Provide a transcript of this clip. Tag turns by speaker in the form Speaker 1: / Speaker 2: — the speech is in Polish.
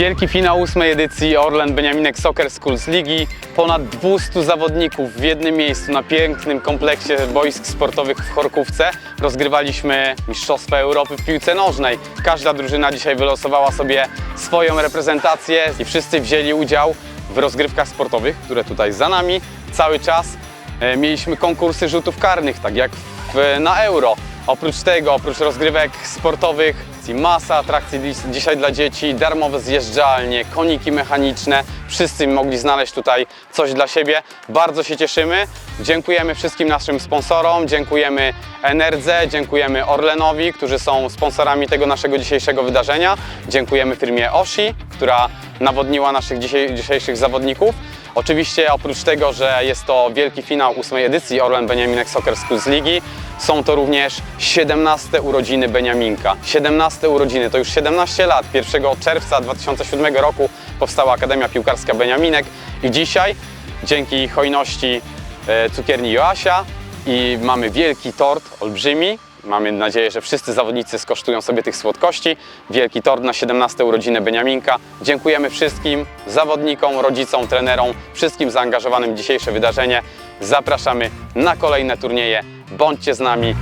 Speaker 1: Wielki finał ósmej edycji Orlen Beniaminek Soccer Schools Ligi. Ponad 200 zawodników w jednym miejscu na pięknym kompleksie boisk sportowych w Chorkówce. Rozgrywaliśmy Mistrzostwa Europy w piłce nożnej. Każda drużyna dzisiaj wylosowała sobie swoją reprezentację i wszyscy wzięli udział w rozgrywkach sportowych, które tutaj za nami cały czas. E, Mieliśmy konkursy rzutów karnych, tak jak na Euro. Oprócz tego, oprócz rozgrywek sportowych, masa atrakcji dzisiaj dla dzieci, darmowe zjeżdżalnie, koniki mechaniczne. Wszyscy mogli znaleźć tutaj coś dla siebie. Bardzo się cieszymy. Dziękujemy wszystkim naszym sponsorom, dziękujemy Enerdze, dziękujemy Orlenowi, którzy są sponsorami tego naszego dzisiejszego wydarzenia. Dziękujemy firmie Oshi, która nawodniła naszych dzisiejszych zawodników. Oczywiście oprócz tego, że jest to wielki finał ósmej edycji Orlen Beniaminek Soccer Schools Ligi, są to również 17 urodziny Beniaminka. 17 urodziny, to już 17 lat. 1 czerwca 2007 roku powstała Akademia Piłkarska Beniaminek i dzisiaj dzięki hojności e, cukierni Joasia i mamy wielki tort, olbrzymi. Mamy nadzieję, że wszyscy zawodnicy skosztują sobie tych słodkości. Wielki tort na 17 urodziny Beniaminka. Dziękujemy wszystkim zawodnikom, rodzicom, trenerom, wszystkim zaangażowanym w dzisiejsze wydarzenie. Zapraszamy na kolejne turnieje. Bądźcie z nami.